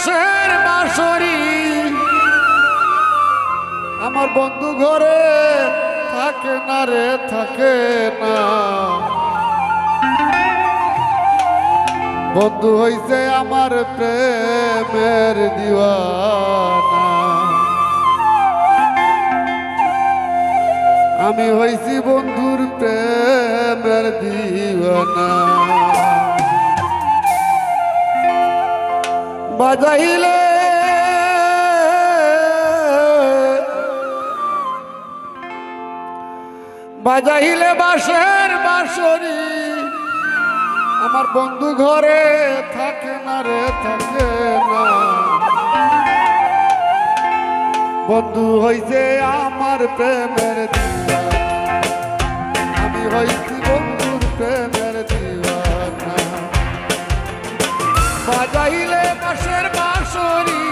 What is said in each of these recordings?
বাসের বাসরি আমার বন্ধু ঘরে থাকে না রে, থাকে না। বন্ধু হইছে আমার প্রেমের দিওয়ানা। আমি হইছি বন্ধুর প্রেমের দিওয়ানা। বাজাইলে। বাজাইলে বাসের বাসরি আমার বন্ধু ঘরে থাকে না রে, থাকে না। বন্ধু হইছে আমার প্রেমের আমি হইছি বাজাইলে বাঁশের বাঁশরি,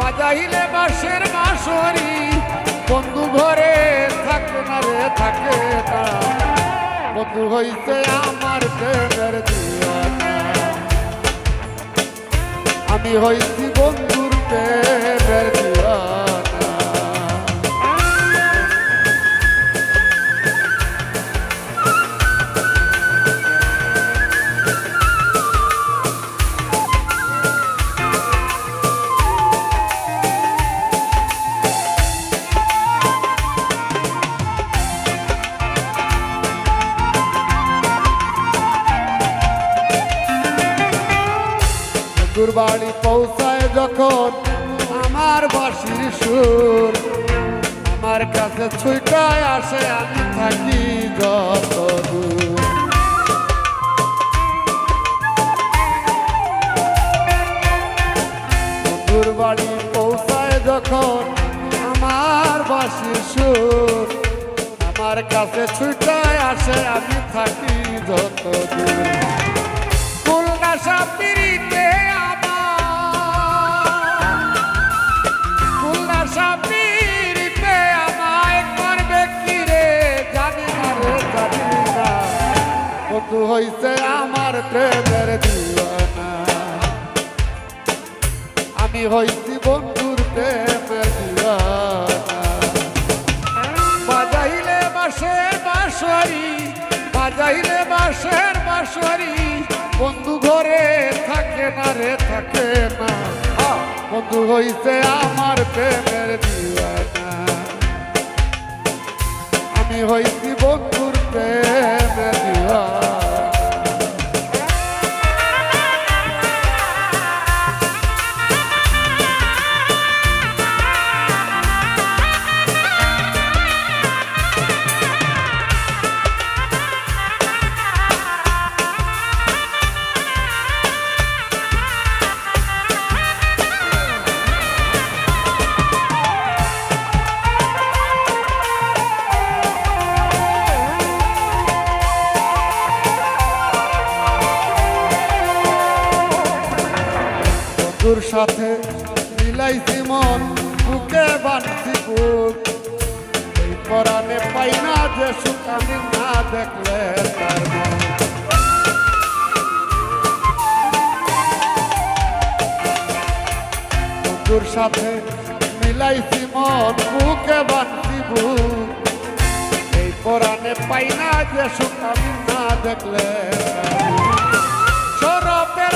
বাজাইলে বাঁশের বাঁশরি। বন্ধু ঘরে থাকে না রে, থাকে না বন্ধু হইছে আমার দেবের আমি হইছি বন্ধুর দেবের দিওয়ানা যখন আমার বাসির সুর আমার কাছে ছুটায় আসে, আমি থাকি যত দূর বন্ধুর বাড়ি পৌঁছায় যখন আমার বাসির সুর আমার কাছে ছুটায় আসে, আমি থাকি যত দূর খুলনা সাপিরিতে আমার বন্ধু হইছে আমার প্রেমের দিওয়ানা। আমি হইছি বন্ধুর প্রেমের দিওয়ানা। বাজাইলে বাঁশের বাঁশরি, বাজাইলে বাঁশের বাঁশরি। বন্ধু ঘরে থাকে না রে, থাকে না। বন্ধু হইছে আমার প্রেমের দিওয়ানা। আমি হইছি বন্ধুর প্রেমের পাই না যে সুখ আমি না দেখলে তার। বন্ধুর সাথে মিলাইছি মন, বুকে বানছি বুক এই পরাণে পাই না যে সুখ আমি না দেখলে তার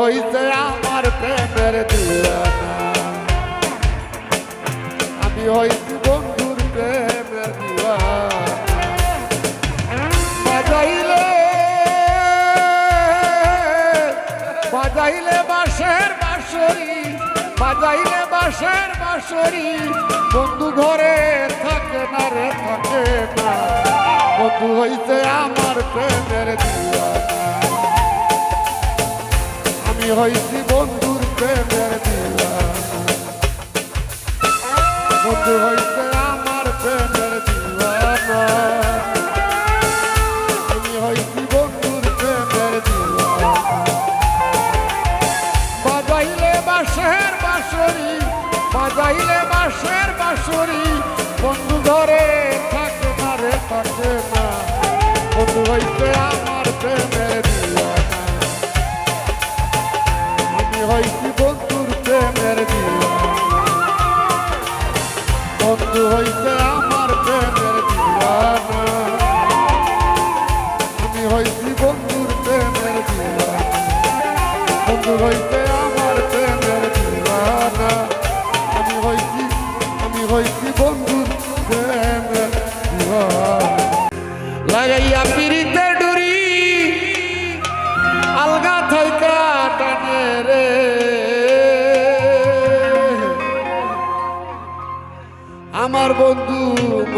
হইছে আমার প্রেমের দিওয়ানা আমি হইছি বন্ধুর প্রেমের দিওয়ানা বাজাইলে বাজাইলে বাঁশের বাঁশরি, বাজাইলে বাঁশের বাঁশরি। বন্ধু ঘরে থাকে না রে, থাকে না। বন্ধু হইছে আমার প্রেমের দিওয়ানা হইছি বন্ধুর প্রেমের দিওয়ানা বন্ধু হইছে আমার প্রেমের দিওয়ানা। আমি হইছি বন্ধুর প্রেমের দিওয়ানা। বাজাইলে বাঁশের বাঁশরি, বাজাইলে বাঁশের বাঁশুরি। বন্ধু ঘরে থাকে না রে থাকে না। বন্ধু হইতে আমার প্রেমের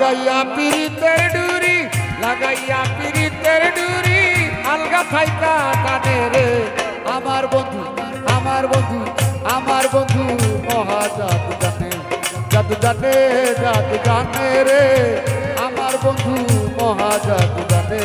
লাগাইয়া পিরিতের ডুরি, লাগাইয়া পিরিতের ডুরি, আলগা থাইকা কানে রে। আমার বন্ধু আমার বন্ধু আমার বন্ধু মহা জাদু জানে জাদু জানে জাদু জানে রে। আমার বন্ধু মহা জাদু জানে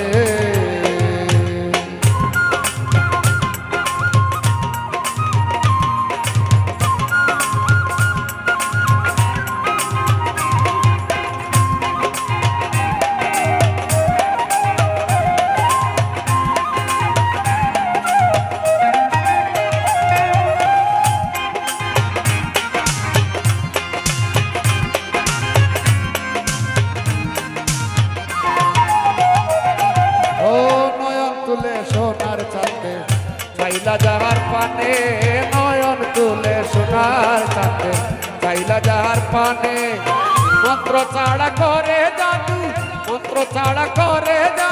ছাড়া করে জাদু মন্ত্র ছাড়া করে জাদু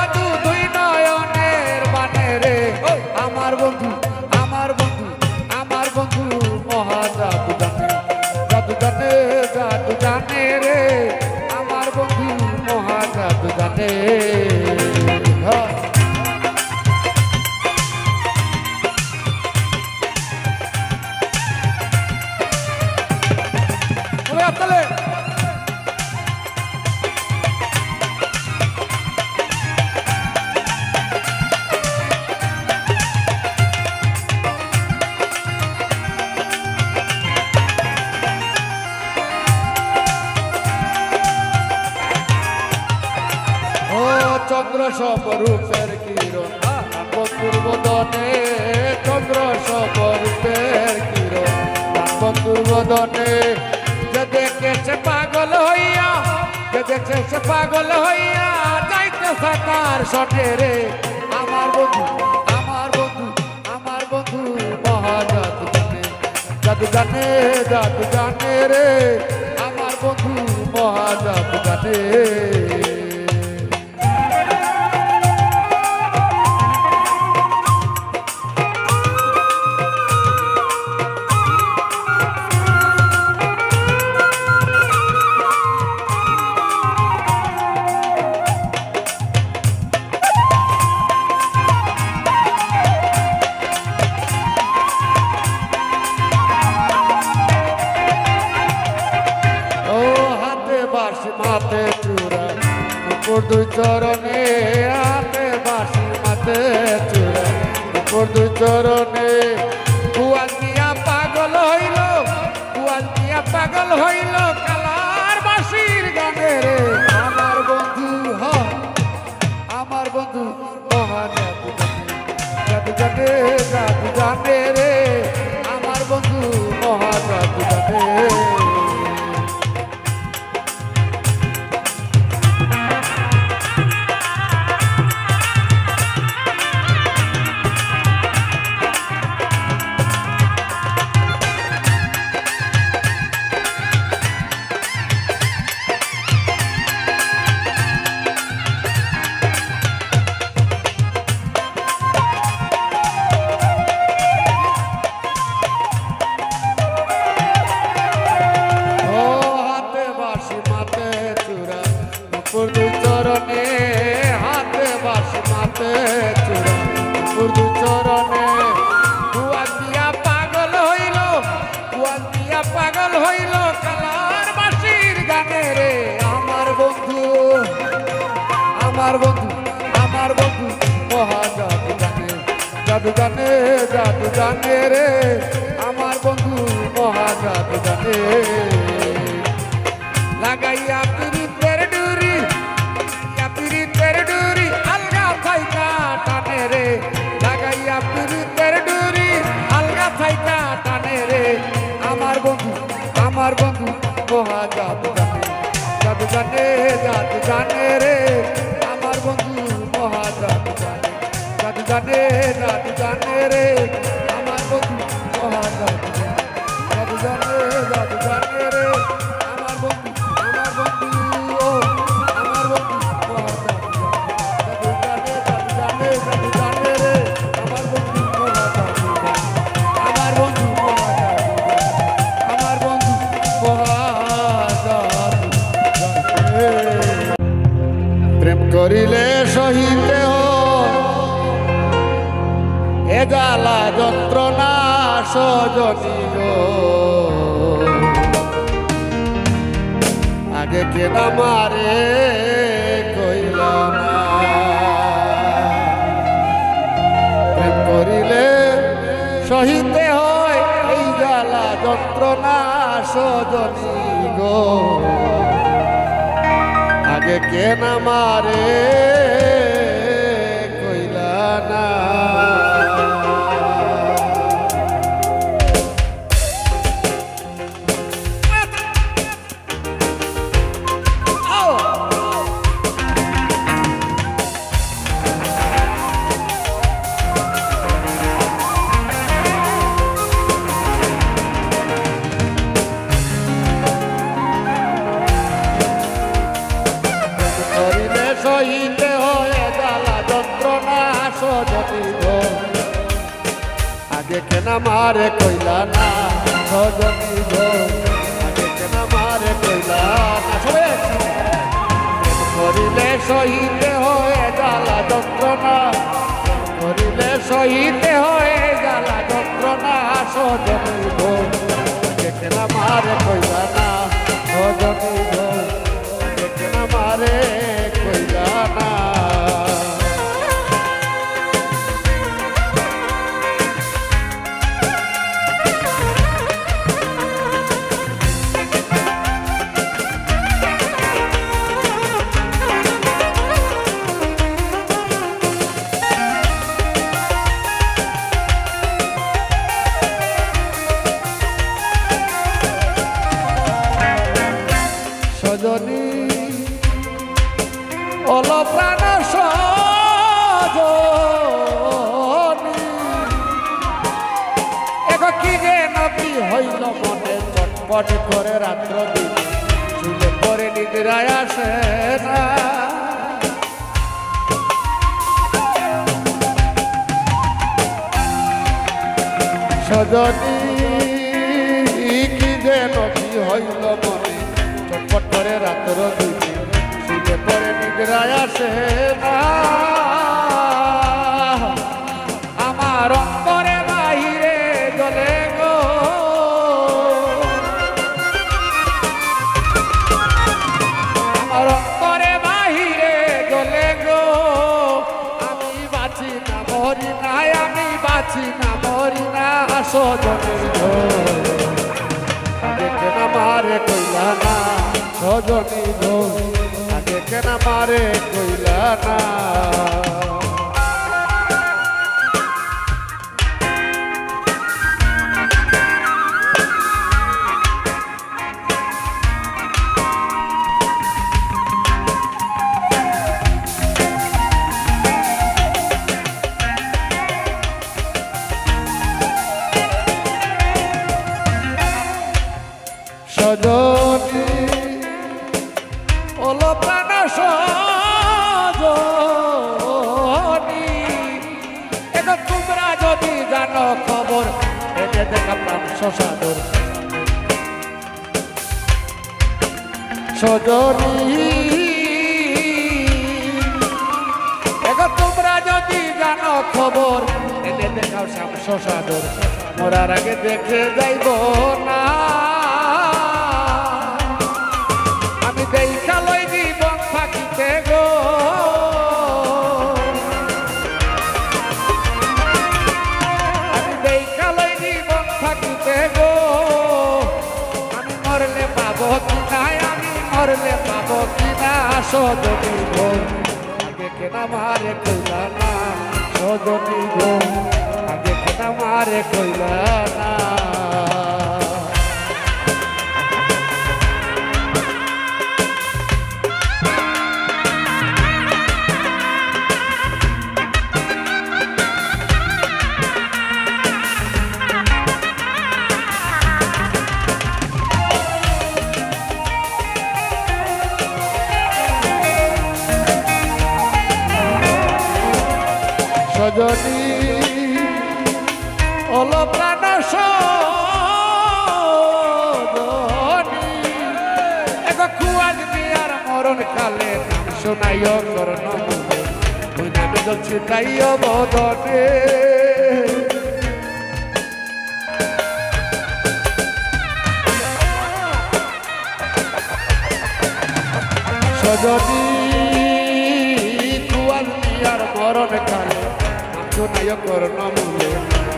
আমার বন্ধু আমার বন্ধু আমার বন্ধু মহাজাদু জানে জাদু জানে জাদু জানে রে। আমার বন্ধু মহাজাদু জানে চরণে হাতে বাসি মাতে চূড়া উপর দুই চরণে জানে রে, আমার বন্ধু মহা জাদু জানে জাদু জানে রে, আমার বন্ধু আমার বন্ধু আমার বন্ধু মহা জাদু জানে জাদু জানে জাদু জানে রে, আমার বন্ধু মহা আমার বন্ধু মহা আমার বন্ধু মহা প্রেম করিলে সহিতে এ যন্ত্রণা সজনী আগে কেনা মারে কইলা না? প্রেম করিলে সহিতে হয় এই জ্বালা যন্ত্রণা সজনী গো। আগে কেনা মারে কেনা মারে কইলা আসে না সজনী, কি যে নবী হইল মনে। চটপট করে রাত্র দিন শুলে পরে নিদ্রায় আসে সজনী গো আগে কেন মারে কইলা না। তোমরা যদি জানো খবর এদের দেখাও শ্যাম শশাদর মরার আগে দেখে যাইব না। সজনী গো আগে কেনা মারে কইলা না সজনী গো আগে কেনা মারে কইলা না সজনী কুয়াল মিয়ার মরণ কালে শুনাইও করণ মূলে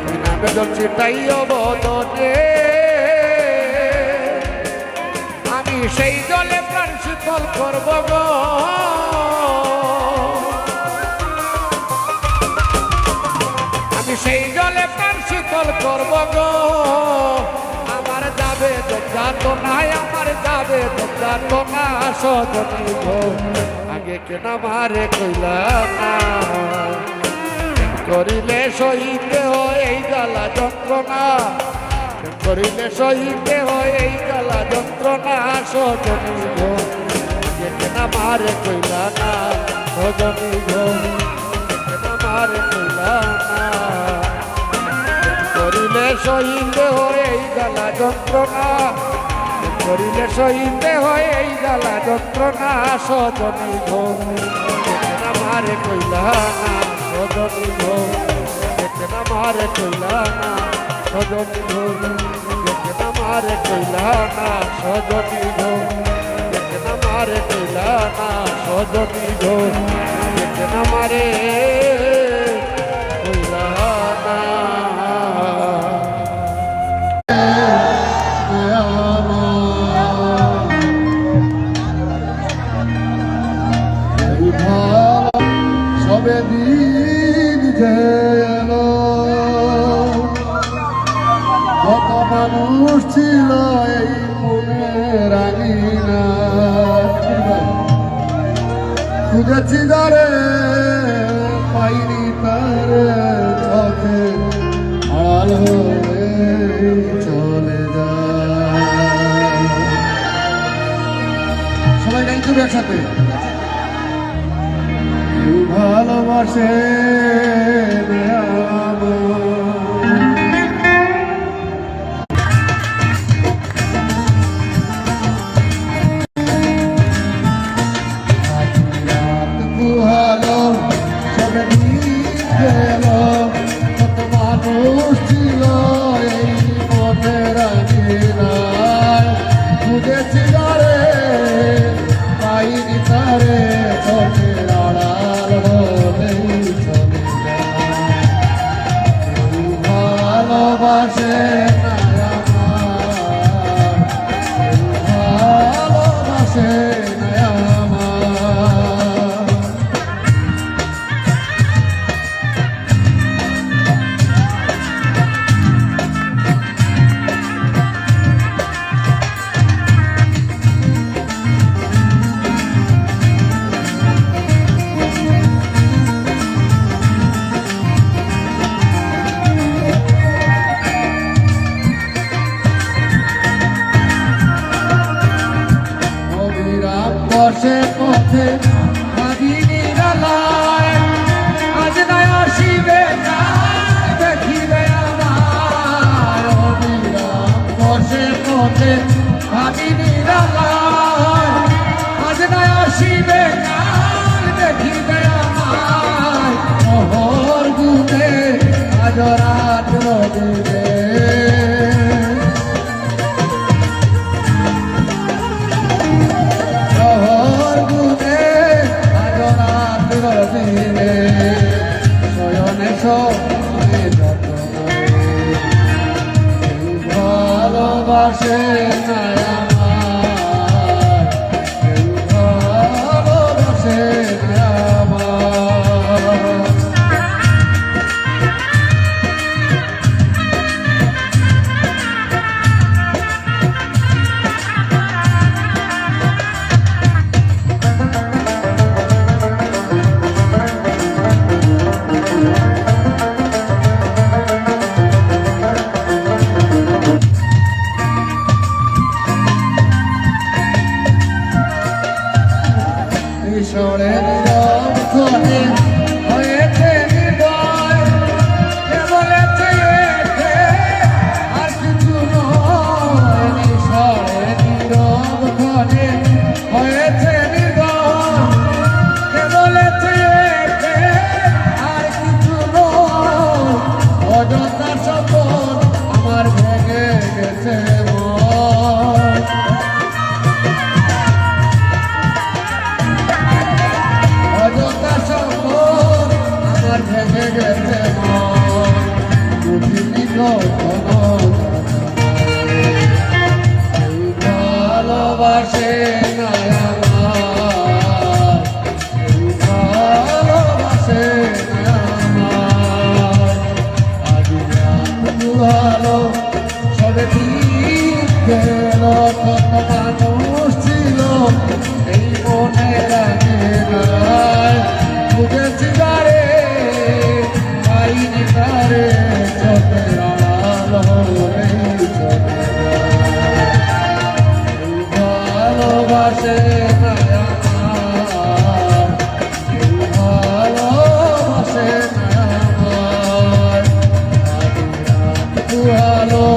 ওই নামে যাচ্ছি তাইও বদনে আমি সেই জলে প্রাণ শীতল করব গো। আমি সেই জলে প্রাণ শীতল করব গো। আমার যাবে তো নাই আমার যাবে তো না সজনী গো আগে কেনা মারে কইলা না? করিলে সহিতে হয় এই জ্বালা যন্ত্রণা। করিলে সহিতে হয় এই জ্বালা যন্ত্রণা, সজনী গো আগে কেনা মারে কইলা না? সজনী গো কেনা মারে কইলা না? করিলে সহিতে হয় এই জ্বালা যন্ত্রণা। করিলে সহিতে হয় এই জ্বালা যন্ত্রণা, সজনী গো না মারে কইলা না, সজনী গো না মারে কইলা না, সজনী গো না মারে কইলা না, সজনী গো না মারে কইলা না, সজনী গো না যারে পাইনি আড়াল চলে যায়। সবাই গাইতে হবে একসাথে ভালোবাসে ভালোবাসে I know. Oh,